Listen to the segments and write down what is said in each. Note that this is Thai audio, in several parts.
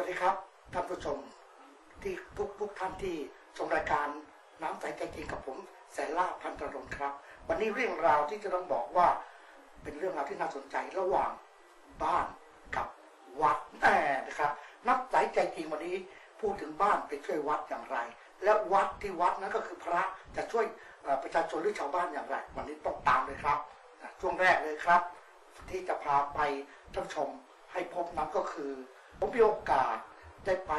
วัสดีครับท่านผู้ชมที่ทุกทุกท่านที่ชมรายการน้ำใสใจจริงกับผมแสนล่าพันตรงครับ วันนี้เรื่องราวที่จะต้องบอกว่า เป็นเรื่องราวที่น่าสนใจระหว่างบ้านกับวัดแน่นะครับ นับใสใจจริงวันนี้พูดถึงบ้านไปช่วยวัดอย่างไร และวัดที่วัดนั้นก็คือพระจะช่วยประชาชนหรือชาวบ้านอย่างไร วันนี้ต้องตามเลยครับช่วงแรกเลยครับ ที่จะพาไปท่านผู้ชมให้พบนั้นก็คือ ผมมีโอกาสได้ไป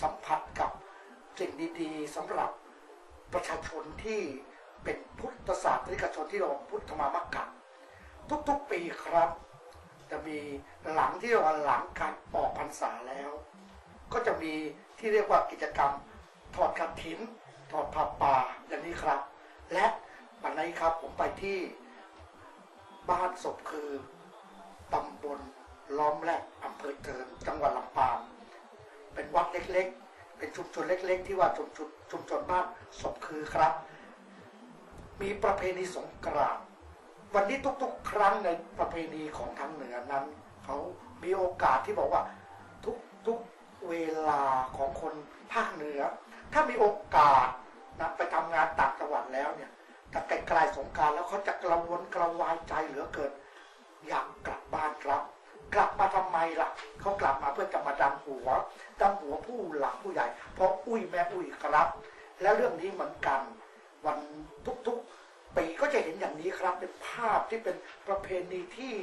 สัมผัสกับสิ่งดีๆสำหรับประชาชนที่เป็นพุทธศาสนิกชนที่เราพุทธมามกกะทุกๆปีครับ จะมีหลังที่เรียกว่าหลังการออกพรรษาแล้ว ก็จะมีที่เรียกว่ากิจกรรมถอดกฐินถอดผ้าป่าอย่างนี้ครับ และวันนี้ครับผมไปที่บ้านศพคือตำบล ล้อมแรกอำเภอเทินจังหวัดลำปาง เป็นวัดเล็กๆ เป็นชุมชนเล็ก ๆ ที่ว่าชุมชนชุมชนบ้านศพคือครับ มีประเพณีสงกรานต์วันนี้ทุกๆ ครั้งในประเพณีของทางเหนือนั้น เขามีโอกาสที่บอกว่าทุกๆเวลาของคนภาคเหนือ ถ้ามีโอกาสนะไปทำงานต่างจังหวัดแล้วเนี่ยถ้าใกลๆสงกรารแล้วเขาจะกระวนกระวายใจเหลือเกินอยากกลับบ้านครับ กลับมาทำไมล่ะเขากลับมาเพื่อจะมาดำหัวดำหัวผู้หลักผู้ใหญ่ เพราะอุ้ยแม่อุ้ยครับ และเรื่องนี้เหมือนกัน วันทุกๆปีก็จะเห็นอย่างนี้ครับ เป็นภาพที่เป็นประเพณีที่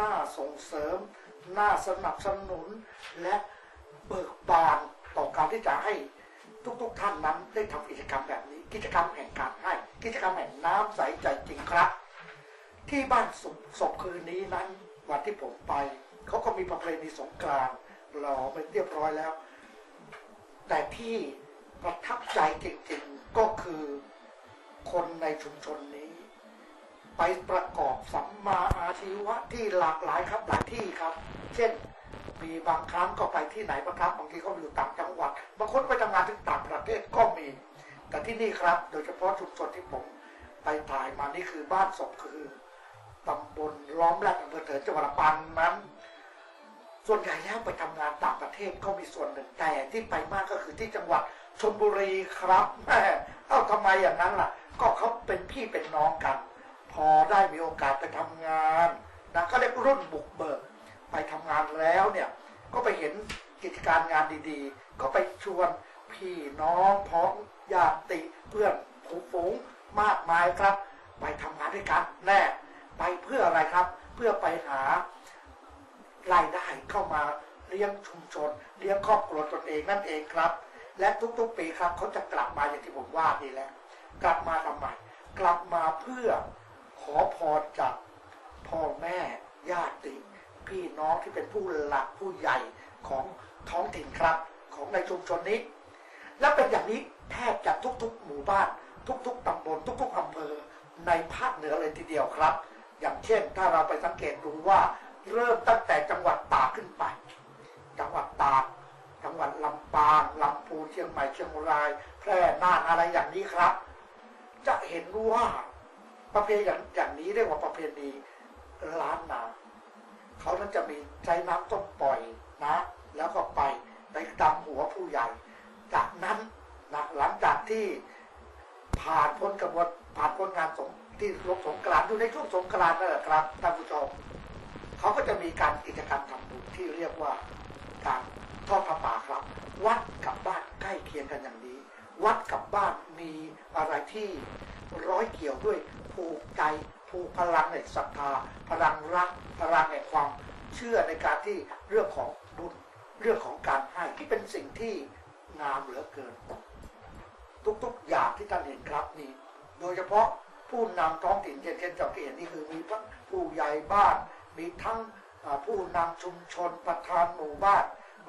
น่าส่งเสริม น่าสนับสนุน และเบิกบานต่อการที่จะให้ทุกๆท่านนั้นได้ทำกิจกรรมแบบนี้ กิจกรรมแห่งการให้ กิจกรรมแห่งน้ำใสใจจริงครับ ที่บ้านศพคืนนี้นั้น วันที่ผมไป เขาก็มีประเพณีสงกรานต์รอไปเรียบร้อยแล้ว แต่ที่ประทับใจจริงๆก็คือคนในชุมชนนี้ ไปประกอบสัมมาอาชีวะที่หลากหลายครับหลายที่ครับ เช่นมีบางครั้งก็ไปที่ไหนบางครั้งบางทีเขาอยู่ต่างจังหวัดบางคนไปทำงานถึงต่างประเทศก็มี แต่ที่นี่ครับ โดยเฉพาะชุมชนที่ผมไปถ่ายมานี่คือบ้านศพคือ ตำบลล้อมแรกอำเภอเถินจังหวัดลำปางนั้น ส่วนใหญ่แล้วไปทำงานต่างประเทศก็มีส่วนหนึ่งแต่ที่ไปมากก็คือที่จังหวัดชลบุรีครับแม่เอ้าทำไมอย่างนั้นล่ะ ก็เขาเป็นพี่เป็นน้องกัน พอได้มีโอกาสไปทำงานนะก็เรียกรุ่นบุกเบิกไปทำงานแล้วเนี่ยก็ไปเห็นกิจการงานดีๆ ก็ไปชวนพี่น้องพ้องญาติเพื่อนผูฝูงมากมายครับ ไปทำงานด้วยกันแน่ ไปเพื่ออะไรครับ เพื่อไปหารายได้เข้ามาเลี้ยงชุมชน เลี้ยงครอบครัวตนเองนั่นเองครับ และทุกๆปีครับเขาจะกลับมาอย่างที่ผมว่านี่แหละ กลับมาทำไมกลับมาเพื่อขอพรจากพ่อแม่ญาติพี่น้องที่เป็นผู้หลักผู้ใหญ่ของท้องถิ่นครับ ของในชุมชนนี้ และเป็นอย่างนี้แทบจะทุกๆ หมู่บ้าน ทุกๆตำบลทุกๆอำเภอในภาคเหนือเลยทีเดียวครับ อย่างเช่น ถ้าเราไปสังเกตดูว่าเริ่มตั้งแต่จังหวัดตากขึ้นไป จังหวัดตากจังหวัดลำปางลำพูนเชียงใหม่เชียงราย แพร่น่านอะไรอย่างนี้ครับ จะเห็นว่าประเพณีอย่างนี้เรียกว่าประเพณีล้านนาเขานั้นจะมีใช้น้ำต้มปล่อยนะ แล้วก็ไปไปดำหัวผู้ใหญ่ จากนั้นนะหลังจากที่ผ่านพ้นกระบวนผ่านพ้นงานสง ที่ลงสงกรานต์อยู่ในช่วงสงกรานต์นั่นแหละครับท่านผู้ชมเขาก็จะมีการกิจกรรมทำบุญที่เรียกว่าการทอดผ้าป่าครับ วัดกับบ้านใกล้เคียงกันอย่างนี้ วัดกับบ้านมีอะไรที่ร้อยเกี่ยวด้วยผูกใจผูกพลังในศรัทธาพลังรักพลังในความเชื่อในการที่เรื่องของบุญเรื่องของการให้ที่เป็นสิ่งที่งามเหลือเกิน ทุกๆอย่างที่ท่านเห็นครับนี่ โดยเฉพาะ ผู้นำท้องถิ่นเช่นเช่นเจ้าที่เห็นนี่คือมีทั้งผู้ใหญ่บ้าน มีทั้งผู้นำชุมชนประธานหมู่บ้าน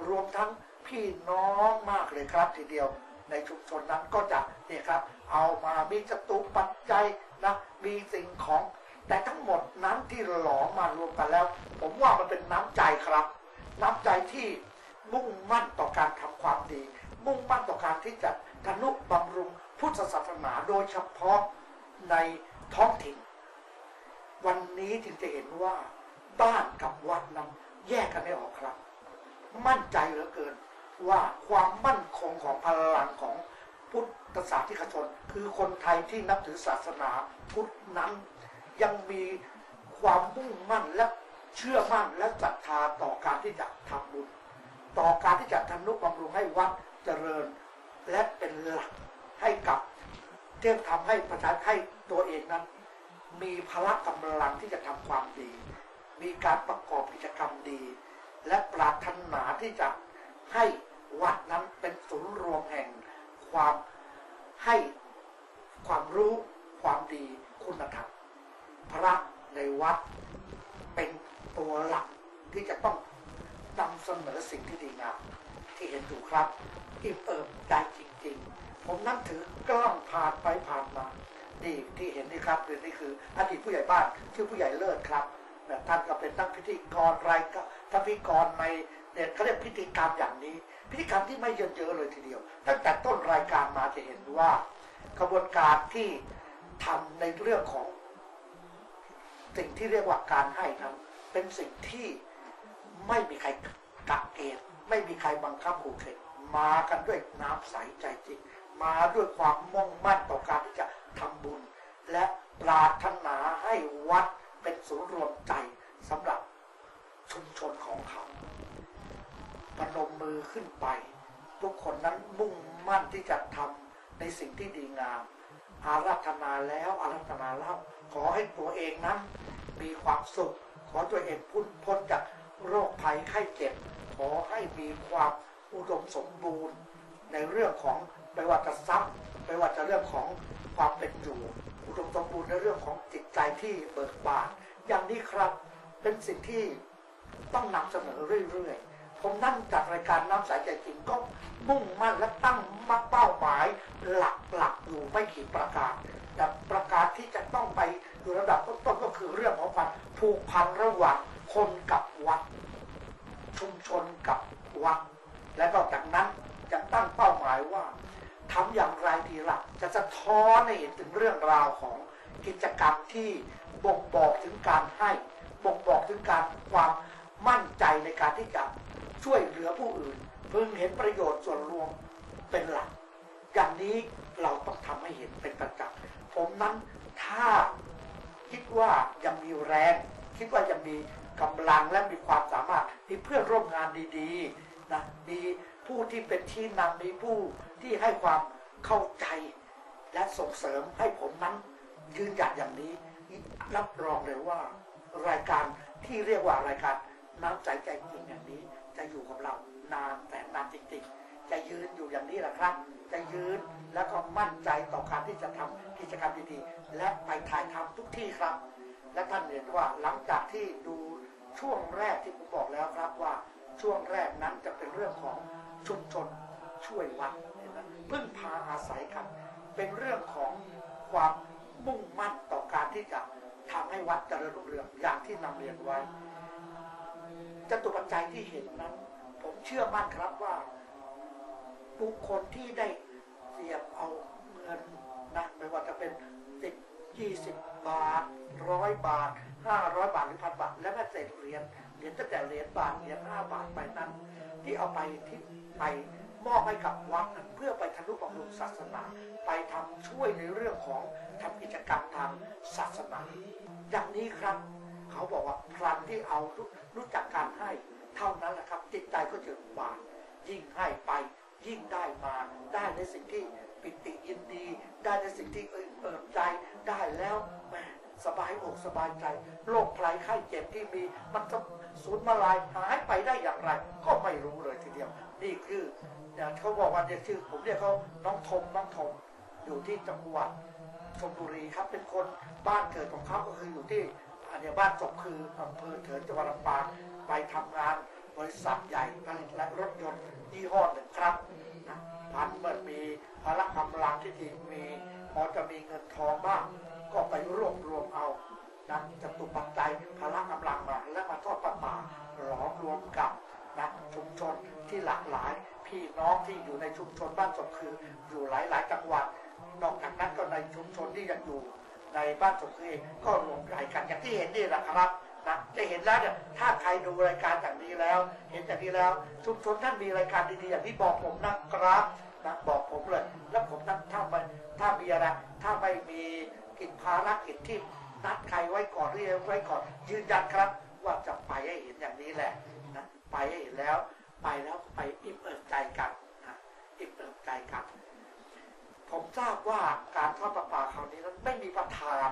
รวมทั้งพี่น้องมากเลยครับทีเดียว ในชุมชนนั้นก็จะเนี่ยครับ เอามามีจตุปัจจัยนะมีสิ่งของ แต่ทั้งหมดนั้นที่หลอมมารวมกันแล้ว ผมว่ามันเป็นน้ำใจครับ น้ำใจที่มุ่งมั่นต่อการทำความดี มุ่งมั่นต่อการที่จะทนุบำรุงพุทธศาสนาโดยเฉพาะ ในท้องถิ่น วันนี้จึงจะเห็นว่าบ้านกับวัดนั้นแยกกันไม่ออกครับ มั่นใจเหลือเกินว่าความมั่นคงของพลังของพุทธศาสนิกชน คือคนไทยที่นับถือศาสนาพุทธนั้นยังมีความมุ่งมั่นและเชื่อมั่นและศรัทธาต่อการที่จะทำบุญ ต่อการที่จะทำนุบำรุงให้วัดเจริญ และเป็นหลักให้กับ ที่ยทำให้ประชาชนให้ตัวเองนั้น มีพละกำลังที่จะทำความดี มีการประกอบกิจกรรมดี และปรารถนาที่จะให้วัดนั้นเป็นศูนย์รวมแห่งความให้ความรู้ความดีคุณธรรมพระในวัดเป็นตัวหลักที่จะต้องนำเสนอสิ่งที่ดีงามที่เห็นอยู่ครับอิ่มเอิบใจจริง ๆ ผมนั่งถือกล้องผ่านไปผ่านมานี่ที่เห็นนี่ครับคือนี่คืออดีตผู้ใหญ่บ้านชื่อผู้ใหญ่เลิศครับท่านก็เป็นนักพิธีกรรายการท่านพิธีกรในเนี่ยเขาเรียกพิธีกรรมอย่างนี้ พิธีกรรมที่ไม่เยอะเลยทีเดียว ตั้งแต่ต้นรายการมาจะเห็นว่ากระบวนการที่ทำในเรื่องของ สิ่งที่เรียกว่าการให้นั้นเป็นสิ่งที่ไม่มีใครกักเกณฑ์ไม่มีใครบังคับขู่เข็นมากันด้วยน้ำใสใจจริง มาด้วยความมุ่งมั่นต่อการที่จะทำบุญ และปรารถนาให้วัดเป็นศูนย์รวมใจสำหรับชุมชนของเขาปนมมือขึ้นไป ทุกคนนั้นมุ่งมั่นที่จะทำในสิ่งที่ดีงาม อาราธนาแล้วอาราธนาเล่าขอให้ตัวเองนั้นมีความสุข ขอตัวเองพ้นพ้นจากโรคภัยไข้เจ็บ ขอให้มีความอุดมสมบูรณ์ในเรื่องของ ไม่ว่าจะทรัพย์ไม่ว่าจะเรื่องของความเป็นอยู่อุดมสมบูรณ์ในเรื่องของจิตใจที่เบิกบานอย่างนี้ครับเป็นสิ่งที่ต้องนำเสนอเรื่อยๆ ผมนั่งจัดรายการน้ำใสใจจริงก็มุ่งมั่นและตั้งมาเป้าหมายหลักๆอยู่ไม่กี่ประการแต่ประการที่จะต้องไปอยู่ระดับต้นๆก็คือเรื่องของการผูกพันระหว่างคนกับวัด ชุมชนกับวัดและนอกจากนั้นจะตั้งเป้าหมายว่า ทำอย่างไรดีละ่ะจะสะท้อนให้เห็นถึงเรื่องราวของกิจกรรมที่บ่งบอกถึงการให้บ่งบอกถึงการความมั่นใจในการที่จะช่วยเหลือผู้อื่น พึงเห็นประโยชน์ส่วนรวมเป็นหลัก อย่างนี้เราต้องทำให้เห็นเป็นประจักษ์ผมนั้นถ้าคิดว่ายังมีแรง คิดว่ายังมีกำลังและมีความสามารถมีเพื่อนร่วมงานดีๆนะมีผู้ที่เป็นที่นำมีผู้ ที่ให้ความเข้าใจและส่งเสริมให้ผมนั้นยืนหยัดอย่างนี้ รับรองเลยว่ารายการที่เรียกว่ารายการน้ำใจใจจริงอย่างนี้ จะอยู่กับเรานานแต่นานจริงๆ จะยืนอยู่อย่างนี้แหละครับ จะยืนแล้วก็มั่นใจต่อการที่จะทำกิจกรรมดีๆ และไปถ่ายทำทุกที่ครับ และท่านเห็นว่าหลังจากที่ดูช่วงแรกที่ผมบอกแล้วครับว่าช่วงแรกนั้นจะเป็นเรื่องของชุมชน ช่วยวัดเพึ่งพาอาศัยกัน เป็นเรื่องของความมุ่งมั่นต่อการที่จะทำให้วัดเจริญรุ่งเรืองอย่างที่นำเรียนไว้จตุปัจจัยที่เห็นนั้น ผมเชื่อมั่นครับว่าบุคคลที่ได้เสียบเอาเงินนะไม่ว่าจะเป็นสิบยี่สิบบาทร้อยบาทห้าร้อยบาทหรือพันบาท และแม้แต่เหรียญเหรียญตั้งแต่เหรียญบาทเหรียญห้าบาทไปนั้น ที่เอาไปที่ไป มอบให้กับวัดเพื่อไปทะลุบำรุงศาสนา ไปทำช่วยในเรื่องของทำกิจกรรมทางศาสนา อย่างนี้ครับ เขาบอกว่าพลันที่เอารู้รจักการให้เท่านั้นแหละครับ จิตใจก็จะบานยิ่งให้ไปยิ่งได้มาได้ในสิ่งที่ปิติยินดี ได้ในสิ่งที่เอิบเอิบใจได้แล้ว สบายอกสบายใจโรคภัยไข้เจ็บที่มี มันจะสูญมาลายหายไปได้อย่างไร ก็ไม่รู้เลยทีเดียว นี่คือเนี่ยเขาบอกว่าเนี่ยชื่อผมเรียกเขาน้องทมน้องทมอยู่ที่จังหวัดชลบุรีครับเป็นคนบ้านเกิดของเขาก็คืออยู่ที่อันนี้บ้านจบคืออำเภอเถินจังหวัดลำปางไปทำงานบริษัทใหญ่ผลิตและรถยนต์ยี่ห้อหนึ่งครับนะพันเมื่อมีพละกำลังที่ดีมี พอจะมีเงินทองบ้างก็ไปรวบรวมเอานะจตุปัจจัยพละกำลังมาและมาทอดประปาหลอมรวมกับนะชุมชนที่หลากหลาย พี่น้องที่อยู่ในชุมชนบ้านศพคืออยู่หลายๆจังหวัดนอกจากนั้นก็ในชุมชนที่ยังอยู่ ในบ้านศพคือเองก็รวมรายกันอย่างที่เห็นนี่แหละครับนะจะเห็นแล้วเนี่ยถ้าใครดูรายการอย่างนี้แล้ว เห็นอย่างนี้แล้ว ชุมชนท่านมีรายการดีๆอย่างที่บอกผมนะครับ นะบอกผมเลย แล้วผมนั้นถ้าไม่ถ้ามีอะไรถ้าไม่มีกิจภารกิจที่นัดใครไว้ก่อนเรียกไว้ก่อน ยืนยันครับ ว่าจะไปให้เห็นอย่างนี้แหละนะไปให้เห็นแล้ว ไปแล้วไปอิ่มเอิบใจกันนะอิ่มเอิบใจกันผมทราบว่าการทอดประปาคราวนี้นั้นไม่มีประธาน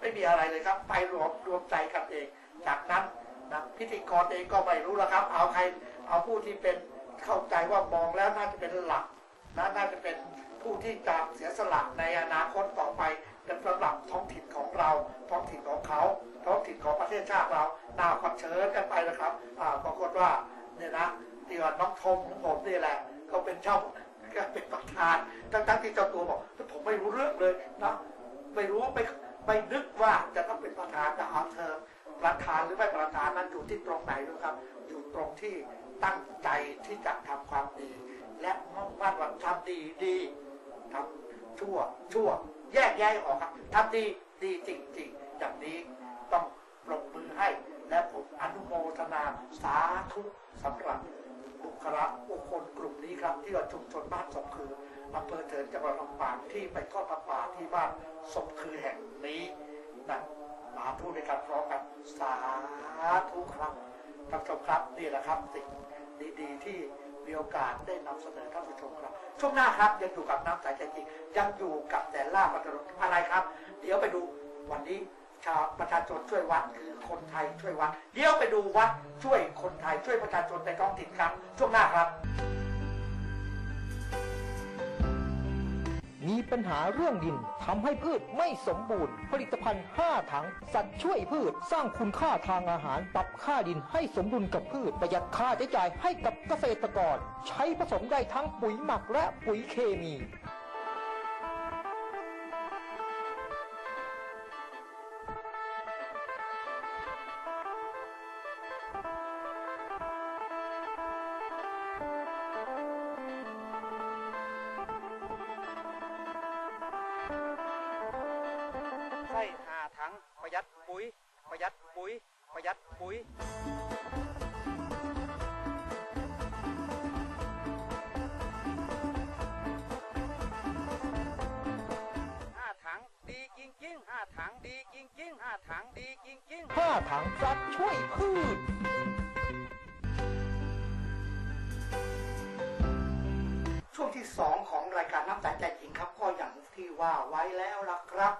ไม่มีอะไรเลยครับ ไปรวมรวมใจกันเอง จากนั้นนะพิธีกรเองก็ไม่รู้แล้วครับ เอาใคร เอาผู้ที่เป็นเข้าใจว่ามองแล้วน่าจะเป็นหลัก นะน่าจะเป็นผู้ที่จะเสียสละในอนาคตต่อไปเป็นสำหรับท้องถิ่นของเรา ท้องถิ่นของเขา ท้องถิ่นของประเทศชาติเราน่าขวัญเชิญกันไปนะครับปรากฏว่าเนี่ยนะที่ว่าน้องทมของผมนี่แหละก็เป็นเจ้าก็เป็นประธานทั้งๆที่เจ้าตัวบอกผมไม่รู้เรื่องเลยนะไม่รู้ไม่ไม่นึกว่าจะต้องเป็นประธานแต่เอาเธอประธานหรือไม่ประธานนั้นอยู่ที่ตรงไหนนะครับ อยู่ตรงที่ตั้งใจที่จะทำความดี และมุ่งมั่นว่าทำดีดีทำชั่วชั่ว แยกแยะออกครับทำดีดีจริงๆอย่างนี้ต้องปรบมือให้ และผมอนุโมทนาสาธุสำหรับบุคลาบุคคลกลุ่มนี้ครับ ที่ว่าชุมชนบ้านศพคืออำเภอเถินจังหวัดลำปางที่ไปทอดผ้าป่าที่บ้านศพคือแห่งนี้นะสาธุในการพร้อมกันสาธุครับท่านผู้ชมครับนี่แหละครับสิ่งดีๆที่ มีโอกาสได้นำเสนอท่านผู้ชมครับ ช่วงหน้าครับยังอยู่กับน้ำใสใจจริงยังอยู่กับแต่ล่าปัตตรอะไรครับ เดี๋ยวไปดูวันนี้ชาวประชาชนช่วยวัดคือคนไทยช่วยวัด เดี๋ยวไปดูวัดช่วยคนไทยช่วยประชาชนในท้องถิ่นครับ ช่วงหน้าครับ มีปัญหาเรื่องดินทำให้พืชไม่สมบูรณ์ ผลิตภัณฑ์ 5 ถัง สัตว์ช่วยพืชสร้างคุณค่าทางอาหาร ปรับค่าดินให้สมดุลกับพืช ประหยัดค่าใช้จ่ายให้กับเกษตรกร ใช้ผสมได้ทั้งปุ๋ยหมักและปุ๋ยเคมี ถังดีจริงๆห้าถังดีจริงๆ5ถังสัตว์ช่วยพืชช่วงที่สองของรายการน้ำใจใจจริงครับก็อย่างที่ว่าไว้แล้วล่ะครับ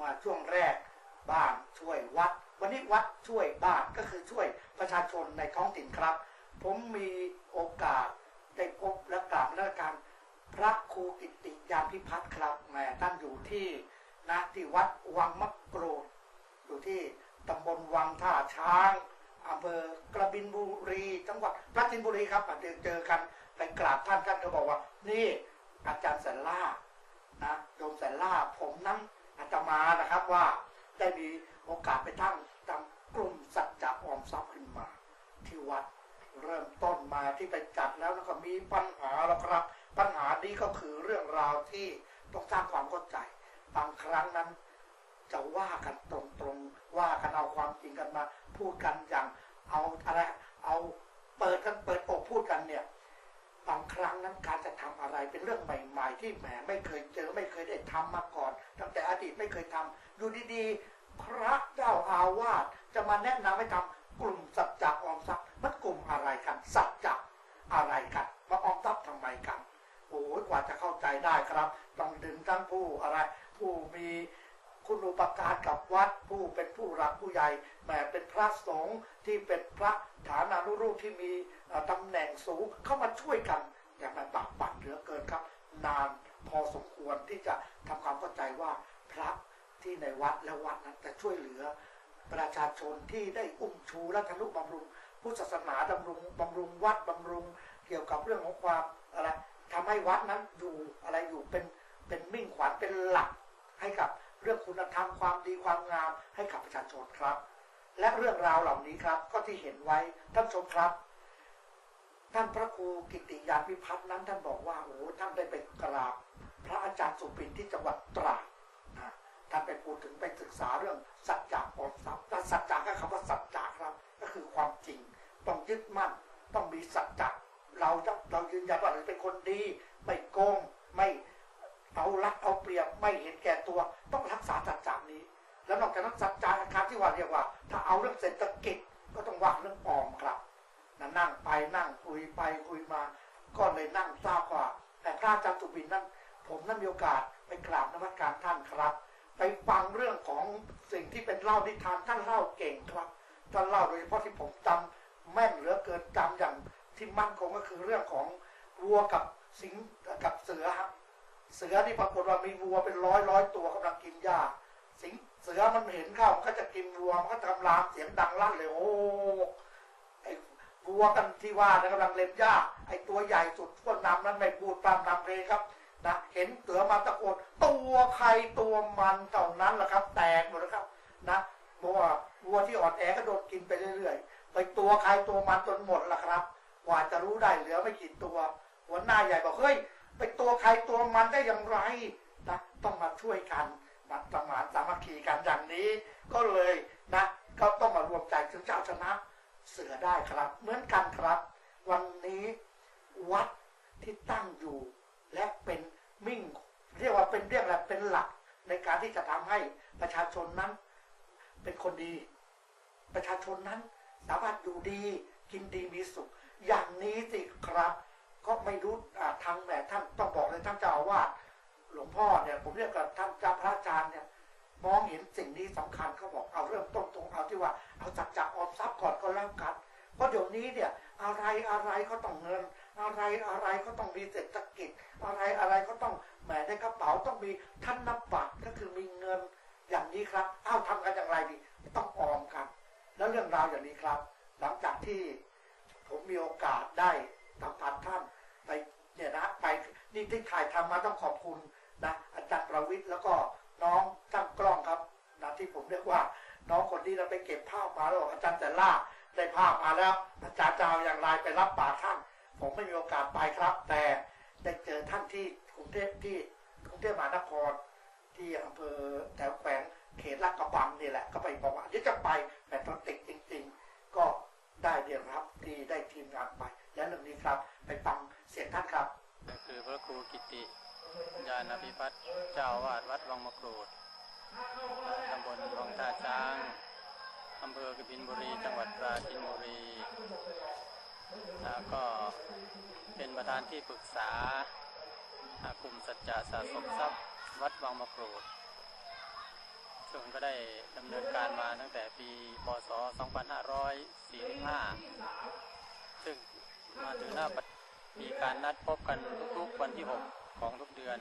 มาช่วงแรกบ้านช่วยวัด วันนี้วัดช่วยบ้านก็คือช่วยประชาชนในท้องถิ่นครับ ผมมีโอกาสได้พบและกราบนมัสการพระครูกิติยานพิพัฒน์ครับแหมตั้งอยู่ที่ นะที่วัดวังมะกรูดอยู่ที่ตำบลวังท่าช้างอำเภอกระบินบุรีจังหวัดปราจีนบุรีครับเจอเจอกันไปกราบท่านท่านก็บอกว่า นี่อาจารย์แสนล่านะโยมแสนล่าผมนั้นอาตมานะครับว่าได้มีโอกาสไปตั้งตั้งกลุ่มสัจจะออมทรัพย์ขึ้นมา ที่วัดเริ่มต้นมาที่ไปจัดแล้วแล้วก็มีปัญหาแล้วครับ ปัญหานี้ก็คือเรื่องราวที่ต้องสร้างความเข้าใจ บางครั้งนั้น จะว่ากันตรงๆ ว่ากันเอาความจริงกันมา พูดกันอย่างเอาอะไรเอาเปิดกันเปิดอกพูดกันเนี่ยบางครั้งนั้นการจะทำอะไรเป็นเรื่องใหม่ ๆ ที่แหมไม่เคยเจอไม่เคยได้ทำมาก่อน ตั้งแต่อดีตไม่เคยทำอยู่ดีๆ พระเจ้าอาวาสจะมาแนะนำให้ทำกลุ่มสัจจะออมทรัพย์มันกลุ่มอะไรกันสัจจะอะไรกันมาออมทรัพย์ทำไมกันโอ้ยกว่าจะเข้าใจได้ครับ ต้องดึงทั้งผู้อะไร ผู้มีคุณอุปการกับวัดผู้เป็นผู้รักผู้ใหญ่แหมเป็นพระสงฆ์ที่เป็นพระฐานานุรูปที่มีเอ่อตำแหน่งสูงเข้ามาช่วยกันอย่างนั้นบากบั่นเหลือเกินครับ นานพอสมควรที่จะทำความเข้าใจว่าพระที่ในวัดและวัดนั้นจะช่วยเหลือ ประชาชนที่ได้อุ้มชูและทะลุบำรุงผู้ศาสนาดำรุงบำรุงวัดบำรุงเกี่ยวกับเรื่องของความอะไรทำให้วัดนั้นอยู่อะไรอยู่เป็นเป็นมิ่งขวัญเป็นหลัก ให้กับเรื่องคุณธรรมความดีความงามให้กับประชาชนครับ และเรื่องราวเหล่านี้ครับก็ที่เห็นไว้ท่านชมครับท่านพระครูกิติยานพิพัฒน์นั้นท่านบอกว่าโอ้ท่านได้ไปกราบพระอาจารย์สุปินที่จังหวัดตราดท่านไปพูดถึงไปศึกษาเรื่องสัจจะอดทรัพสัจจะก็คำว่าสัจจะครับ ก็คือความจริง ต้องยึดมั่น ต้องมีสัจจะเราจะเรายืนยันว่าเราเป็นคนดี ไม่โกงไม่ เอารัดเอาเปรียบไม่เห็นแก่ตัวต้องรักษาสัจจะนี้ แล้วนอกจากนั้นสัจจะนะครับที่ว่าเรียกว่า ถ้าเอาเรื่องเศรษฐกิจก็ต้องว่าเรื่องออมครับน,นั่งไปนั่งคุยไปคุยมาก็เลยนั่งทราบว่า แต่พระอาจารย์สุบินนั้นผมนั้นมีโอกาสไปกราบนมัสการท่านครับ ไปฟังเรื่องของสิ่งที่เป็นเล่านิทานท่านเล่าเก่งครับท่านเล่าโดยเฉพาะที่ผมจำแม่นเหลือเกินจำอย่างที่มั่นคงก็คือเรื่องของวัวกับสิงกับเสือครับ เสือที่ปรากฏว่ามีวัวเป็นร้อยร้อยตัวกำลังกินหญ้า สิงเสือมันเห็นข้าวมันก็จะกินวัวมันก็ทำลามเสียงดังลั่นเลยโอ้ไอ้วัวกันที่ว่านะกำลังเล็มหญ้าไอ้ตัวใหญ่สุดพวกนำนั้นไม่พูดตามนำเลงครับนะเห็นเสือมาตะโกนตัวใครตัวมันเท่านั้นแหละครับ แตกหมดแล้วครับ นะเพราะว่าวัวที่อ่อนแอก็โดนกินไปเรื่อยๆไปตัวใครตัวมันจนหมดละครับ กว่าจะรู้ได้เหลือไม่กี่ตัวหัวหน้าใหญ่บอกเฮ้ย ไปตัวใครตัวมันได้อย่างไรนะต้องมาช่วยกันนะสมานสามัคคีกันอย่างนี้ ก็เลยนะ ก็ต้องมารวมใจถึงจะเอาชนะเสือได้ครับ เหมือนกันครับ วันนี้วัดที่ตั้งอยู่ และเป็นมิ่ง เรียกว่าเป็นเรียกอะไรเป็นหลักในการที่จะทำให้ประชาชนนั้น เป็นคนดี ประชาชนนั้นสามารถอยู่ดี กินดีมีสุข อย่างนี้สิครับ ก็ไม่รู้ทางแหมท่านต้องบอกเลยท่านเจ้าอาวาสหลวงพ่อเนี่ยผมเรียกกับท่านเจ้าพระอาจารย์เนี่ยมองเห็นสิ่งนี้สำคัญเขาบอกเอาเริ่มต้นตรงเอาที่ว่าเอาจักจักออมทรัพย์ก่อนก็แล้วกันเพราะเดี๋ยวนี้เนี่ยอะไรอะไรก็ต้องเงิน อะไรอะไรก็ต้องมีเศรษฐกิจ อะไรอะไรก็ต้องแหมในกระเป๋าต้องมีธนบัตรก็คือมีเงินอย่างนี้ครับเอ้าทำกันอย่างไรดีต้องออมครับแล้วเรื่องราวอย่างนี้ครับ หลังจากที่ผมมีโอกาสได้สัมผัสท่าน ไปเนี่ยนะไปนี่ที่ถ่ายทำมาต้องขอบคุณนะอาจารย์ประวิทย์แล้วก็น้องช่างกล้องครับนะที่ผมเรียกว่า น้องคนนี้เราไปเก็บภาพมาแล้วอาจารย์แต่ล่าได้ภาพมาแล้วอาจารย์จะเอาอย่างไรไปรับปากท่าน ผมไม่มีโอกาสไปครับ แต่ได้เจอท่านที่กรุงเทพที่กรุงเทพมหานคร ที่อำเภอแถวแขวงเขตลาดกระบังนี่แหละก็ไปบอกว่าเดี๋ยวจะไปแต่ตอนติดจริง ๆ ก็ได้เรียนรับที่ได้ทีมงานไป และเรื่องนี้ครับไปฟัง สียงท่านครับก็คือพระครูกิติยานพิพัฒน์เจ้าอาวาดวัดวังมะกรูดตำบลวังท่าช้างอำเภอกบินบุรี จังหวัดปราจีนบุรีแล้วก็เป็นประธานที่ปรึกษากลุ่มสัจจะสะสมทรัพย์ วัดวังมะกรูดซึ่งก็ได้ดำเนินการมาตั้งแต่ปีพศ 2545 ซึ่งมาถึงหน้าปัจ มีการนัดพบกันทุกๆวันที่ 6 ของทุกเดือน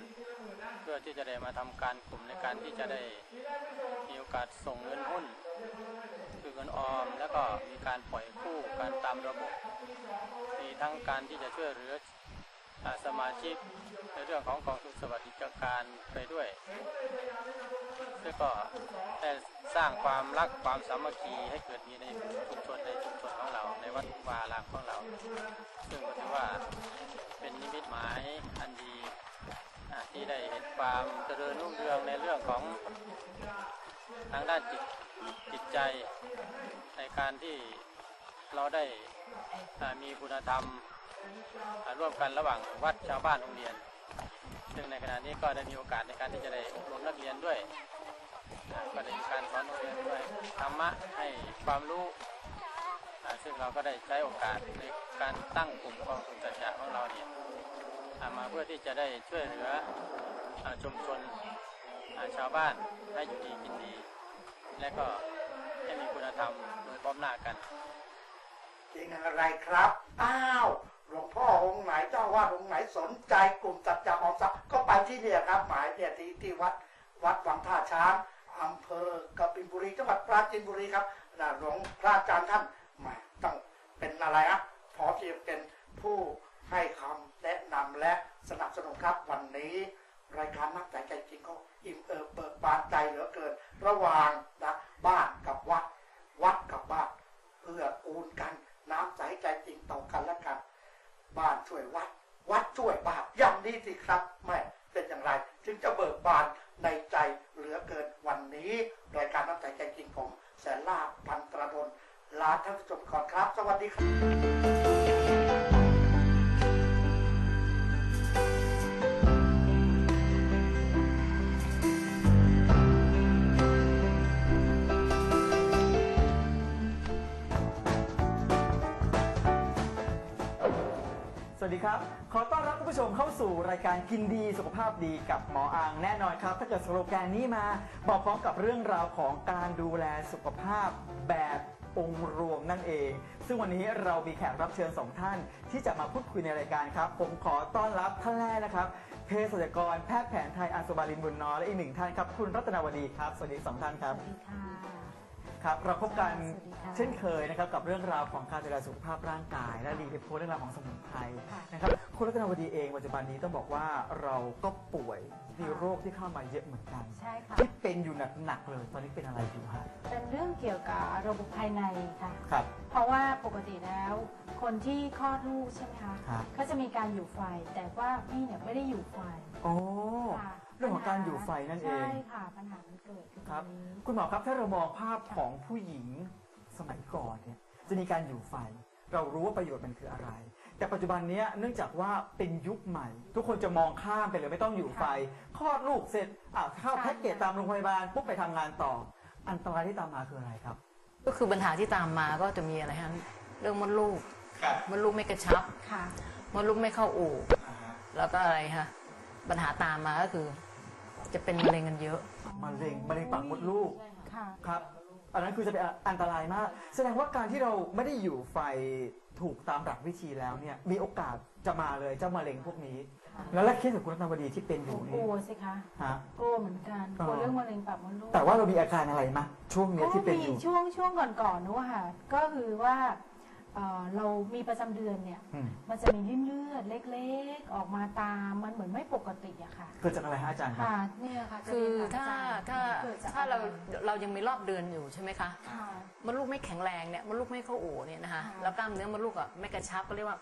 เพื่อที่จะได้มาทำการกลุ่มในการที่จะได้มีโอกาสส่งเงินหุ้น คือเงินออม แล้วก็มีการปล่อยกู้การตามระบบ มีทั้งการที่จะช่วยเหลือ สมาชิกในเรื่องของกองทุนสวัสดิการไปด้วยซึ่งก็ได้สร้างความรักความสามัคคีให้เกิดมีในชุมชนในชุมชนของเรา ในวัดวาอารามของเรา ซึ่งก็ถือว่าเป็นนิมิตหมายอันดีที่ได้เห็นความเจริญรุ่งเรืองในเรื่องของทางด้านจิตจิตใจในการที่เราได้มีคุณธรรม ร่วมกันระหว่างวัดชาวบ้านโรงเรียน ซึ่งในขณะนี้ก็ได้มีโอกาสในการที่จะได้อบรมนักเรียนด้วยก็ได้มีการสอนนักเรียนด้วยธรรมะให้ความรู้ซึ่งเราก็ได้ใช้โอกาสในการตั้งกลุ่มกองทุนสัจจะของเราเนี่ยมาเพื่อที่จะได้ช่วยเหลืออชุมชนชาวบ้านให้อยู่ดีกินดี และก็ให้มีคุณธรรมโดยพร้อมหน้ากันจริงอะไรครับอ้าว หลวงพ่อองค์ไหนเจ้าวาดองค์ไหนสนใจกลุ่มสัจจะออมทรัพย์ก็ไปที่เนี่ยครับ หมายเนี่ยที่ที่วัดวัดวังท่าช้างอำเภอกบินบุรีจังหวัดปราจีนบุรีครับหลวงพระอาจารย์ท่านหมต้องเป็นอะไรอะพอที่จะเป็นผู้ให้คำแนะนำและสนับสนุนครับวันนี้รายการนักใจใจจริงเขาอิ่มเอิบเบิกบานใจเหลือเกิน ระหว่างนะบ้านกับวัด วัดกับบ้านเพื่อกูลกัน น้ำใสใจจริงต่อกันและกัน บ้านช่วยวัด วัดช่วยบ้านอย่างนี้สิครับไม่เป็นอย่างไรจึงจะเบิกบานในใจเหลือเกินวันนี้รายการน้ำใจแกจริงผมแสนลาพันตระดนลาท่านผู้ชมก่อนครับ สวัสดีครับ ดีครับ ขอต้อนรับคุณผู้ชมเข้าสู่รายการกินดีสุขภาพดีกับหมออางแน่นอนครับ ถ้าเกิดสโลแกนนี้มา บอกพร้อมกับเรื่องราวของการดูแลสุขภาพแบบองค์รวมนั่นเอง ซึ่งวันนี้เรามีแขกรับเชิญสองท่าน ที่จะมาพูดคุยในรายการครับ ผมขอต้อนรับท่านแรกนะครับเภสัชกรแพทย์แผนไทยอัศบาลินบุญนอและอีกหนึ่งท่านครับ คุณรัตนาวดีครับ สวัสดีสองท่านครับ สวัสดีค่ะ ครับเราพบกันสวัสดีค่ะเช่นเคยนะครับกับเรื่องราวของการดูแลสุขภาพร่างกาย และรีวิวเรื่องราวของสมุนไพรค่ะนะครับคุณรัตนาวดีเองปัจจุบันนี้ต้องบอกว่าเราก็ป่วยมีโรคที่เข้ามาเยอะเหมือนกันใช่ค่ะที่เป็นอยู่หนักๆเลย ตอนนี้เป็นอะไรอยู่ฮะเป็นเรื่องเกี่ยวกับระบบภายในค่ะครับเพราะว่าปกติแล้วคนที่คลอดลูกใช่ไหมคะครับก็จะมีการอยู่ไฟ แต่ว่าพี่เนี่ยไม่ได้อยู่ไฟโอ้ค่ะเรื่องของการอยู่ไฟนั่นเองใช่ค่ะปัญหา มันเกิดขึ้นครับตงนี้คุณหมอครับถ้าเรามองภาพของผู้หญิงสมัยก่อนเนี่ยจะมีการอยู่ไฟ เรารู้ว่าประโยชน์มันคืออะไร แต่ปัจจุบันเนี้ยเนื่องจากว่าเป็นยุคใหม่ ทุกคนจะมองข้ามไปเลยไม่ต้องอยู่ไฟคลอดลูกเสร็จอะเข้าแพ็กเกจตามโรงพยาบาลปุ๊บไปทำงานต่อ อันตรายที่ตามมาคืออะไรครับ ก็คือปัญหาที่ตามมาก็จะมีอะไรฮะเรื่องมดลูกมดลูกไม่กระชับค่ะ มดลูกไม่เข้าอู่ แล้วก็อะไรฮะปัญหาตามมาก็คือ จะเป็นมะเร็งกันเยอะ มะเร็งมะเร็งปากมดลูกค่ะครับ อันนั้นคือจะเป็นอันตรายมาก แสดงว่าการที่เราไม่ได้อยู่ไฟถูกตามหลักวิธีแล้วเนี่ยมีโอกาสจะมาเลยเจ้ามะเร็งพวกนี้ แล้วและเคสของคุณรัตนวดีที่เป็นอยู่กนี่ลัวสิคะฮะ กลัวเหมือนกันกลัวอ๋อเรื่องมะเร็งปากมดลูกแต่ว่าเรามีอาการอะไรมาช่วงเนี้ยก็ที่เป็นมีอยู่ ช่วงช่วงก่อนๆนู้นค่ะ ก็คือว่า เอ่อเรามีประจำเดือนเนี่ย อืมมันจะมีริ่มเลือดเล็กๆ ออกมาตามมันเหมือนไม่ปกติอะค่ะ เกิดจากอะไรฮะอาจารย์ครับ ค่ะเนี่ยค่ะจะคือเรียนถ้าอาจารย์ถ้าเกิดจากถ้าเราอะไรเรายังมีรอบเดือนอยู่ใช่ไหมคะ ค่ะ มดลูกไม่แข็งแรงเนี่ยมดลูกไม่เข้าอู่เนี่ยนะคะค่ะ แล้วกล้ามเนื้อมดลูกอะไม่กระชับก็เรียกว่า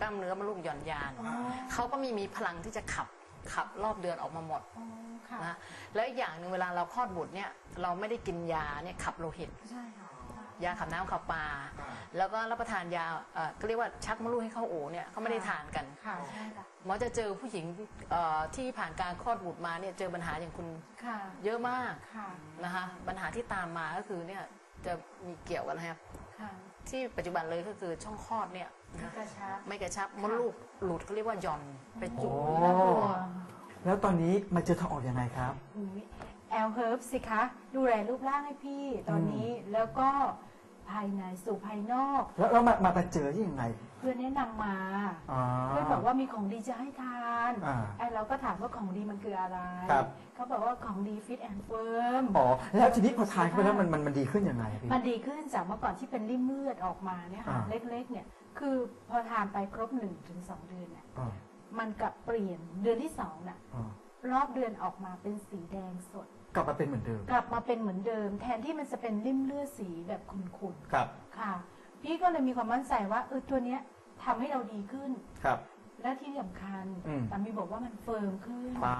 กล้ามเนื้อมดลูกหย่อนยานอ๋อเขาก็มีมีพลังที่จะขับขับรอบเดือนออกมาหมดอ๋อค่ะ นะแล้วอีกอย่างหนึ่งเวลาเราคลอดบุตรเนี่ยเราไม่ได้กินยาเนี่ยขับโลหิต ใช่ค่ะ ยาขับน้ำขับปลาแล้วก็รับประทานยาเอ่อก็เรียกว่าชักมดลูกให้เข้าโอเนี่ยเขาไม่ได้ทานกัน ค่ะใช่ค่ะหมอจะเจอผู้หญิงเอ่อที่ผ่านการคลอดบุตรมาเนี่ยเจอปัญหาอย่างคุณค่ะเยอะมากค่ะนะคะปัญหาที่ตามมาก็คือเนี่ยจะมีเกี่ยวกันนะครับค่ะที่ปัจจุบันเลยก็คือช่องคลอดเนี่ยนะกระชับไม่กระชับมดลูกหลุดเขาเรียกว่าหย่อนไปจุก โอ้น่ากลัวแล้วตอนนี้มาเจอทางออกยังไงครับ แอลเฮิร์บสิคะ ดูแลรูปร่างให้พี่ตอนนี้แล้วก็ ภายในสู่ภายนอก แล้วเรามามามาเจอที่ยังไง เพื่อนแนะนำมา อ๋อ เพื่อนบอกว่ามีของดีจะให้ทานอ่าไอ้เราก็ถามว่าของดีมันคืออะไร ครับ เขาบอกว่าของดีฟิตแอนด์เฟิร์ม อ๋อแล้วทีนี้พอทานเข้าไปแล้วมันมันมันดีขึ้นยังไงพี่ มันดีขึ้นจากเมื่อก่อนที่เป็นริ่มเลือดออกมาเนี่ยค่ะอ่า เล็กๆเนี่ย คือพอทานไปครบ1นถึงสเดือนเนี่ยอ๋อมันกลับเปลี่ยนเดือนที่สองน่ะ อ๋อรอบเดือนออกมาเป็นสีแดงสด กลับมาเป็นเหมือนเดิม กลับมาเป็นเหมือนเดิม แทนที่มันจะเป็นริ่มเลือดสีแบบขุ่นครับ ๆค่ะ พี่ก็เลยมีความมั่นใจว่าเออตัวเนี้ยทำให้เราดีขึ้น ครับ และที่สำคัญอืม สามีบอกว่ามันเฟิร์มขึ้นป้า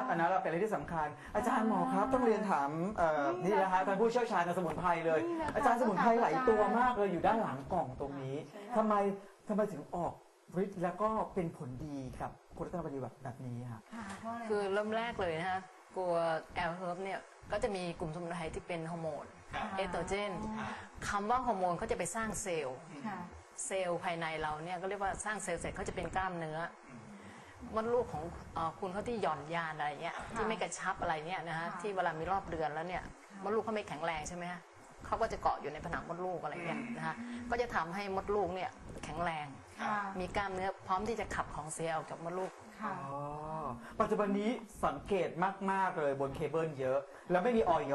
ดอันนั้นเราเป็นอะไรที่สำคัญ อาจารย์หมอครับ ต้องเรียนถามเอ่อนี่นี่แหนะละฮะท่านผู้เชี่ยวชาญในสมุนไพรเลย นี่แหละค่ะอาจารย์สมุนไพรหลายต้องถามตัวอาจารย์มากเลยอยู่ด้านหลังกล่องตรงนี้ใช่ค่ะ ทำไมทำไมถึงออกฤทธิ์แล้วก็เป็นผลดีกับคุณรัตนบดีแบบแบบนี้ครับค่ะเพราะอะไร คือเริ่มแรกเลยนะคะ ตัวแอลเฮิร์บเนี่ยก็จะมีกลุ่มสมุนไพรที่เป็นฮอร์โมนเอสโตรเจนคำว่าฮอร์โมนเขาจะไปสร้างเซลล์ค่ะ เซลล์ภายในเราเนี่ยก็เรียกว่าสร้างเซลล์เสร็จเขาจะเป็นกล้ามเนื้อมดลูกของเอ่อคุณเขาที่หย่อนยานอะไรเงี้ยที่ไม่กระชับอะไรเนี่ยนะฮะที่เวลามีรอบเดือนแล้วเนี่ยมดลูกเขาไม่แข็งแรงใช่ไหมฮะเขาก็จะเกาะอยู่ในผนังมดลูกอะไรเงี้ยนะฮะก็จะทำให้มดลูกเนี่ยแข็งแรง ค่ะ มีกล้ามเนื้อพร้อมที่จะขับของเสียออกจากมดลูก ค่ะ อ๋อปัจจุบันนี้สังเกตมาก ๆ เลยบนเคเบิลเยอะ แล้วไม่มีออย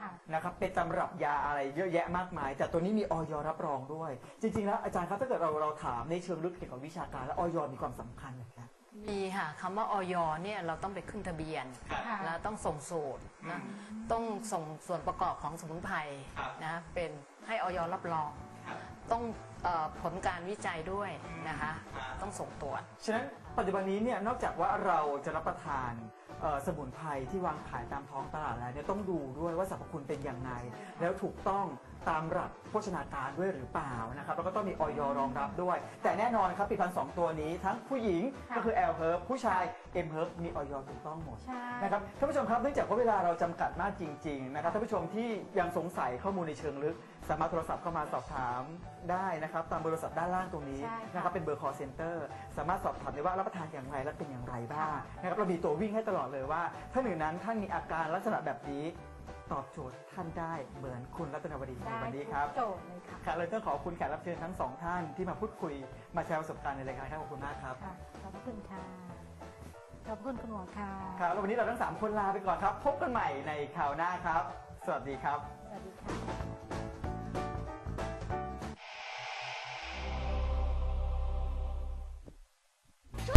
ค่ะ นะครับเป็นตำรับยาอะไรเยอะแยะมากมาย แต่ตัวนี้มีออยรับรองด้วย จริง ๆ แล้วอาจารย์ครับถ้าเกิดเราเราถามในเชิงลึกเกี่ยวกับวิชาการ แล้วออยมีความสำคัญนะครับมีค่ะคำว่าออยเนี่ยเราต้องไปขึ้นทะเบียน ค่ะ แล้วต้องส่งสูตรนะต้องส่งส่วนประกอบของสมุนไพรครับนะเป็นให้ออยรับรองต้องเออผลการวิจัยด้วยนะคะต้องส่งตรวจ ฉะนั้น ปัจจุบันนี้เนี่ยนอกจากว่าเราจะรับประทานเอ่อสมุนไพรที่วางขายตามท้องตลาดแล้วเนี่ยต้องดูด้วยว่าสรรพคุณเป็นอย่างไรแล้วถูกต้อง ตามหลักโภชนาการด้วยหรือเปล่านะครับแล้วก็ต้องมีออยรองรับด้วย แต่แน่นอนครับผลิตภัณฑ์สองตัวนี้ทั้งผู้หญิงค่ะก็คือแอลเฮิร์บผู้ชายเอ็มเฮิร์บมีออยถูกต้องหมดใช่ นะครับท่านผู้ชมครับเนื่องจากว่าเวลาเราจำกัดมากจริง ๆ นะครับท่านผู้ชมที่ยังสงสัยข้อมูลในเชิงลึก สามารถโทรศัพท์เข้ามาสอบถามได้นะครับ ตามเบอร์โทรศัพท์ด้านล่างตรงนี้ใช่ค่ะ นะครับเป็นเบอร์ call center สามารถสอบถามได้ว่ารับประทานอย่างไรและเป็นอย่างไรบ้างนะครับเรามีตัววิ่งให้ตลอดเลยว่า ถ้าหนึ่งนั้นท่านมีอาการลักษณะแบบนี้ ตอบโจทย์ท่านได้เหมือนคุณรัตนวดีในได้วันนี้ครับทุกโจทย์เลยค่ะค่ะเลยต้องขอบคุณแขกรับเชิญทั้งสองท่านที่มาพูดคุยมาแชร์ประสบการณ์ในรายการครับขอบคุณมากครับค่ะขอบคุณค่ะขอบคุณคุณหมอค่ะครับแล้ววันนี้เราทั้ง3คนลาไปก่อนครับ พบกันใหม่ในคราวหน้าครับ สวัสดีครับ สวัสดีค่ะ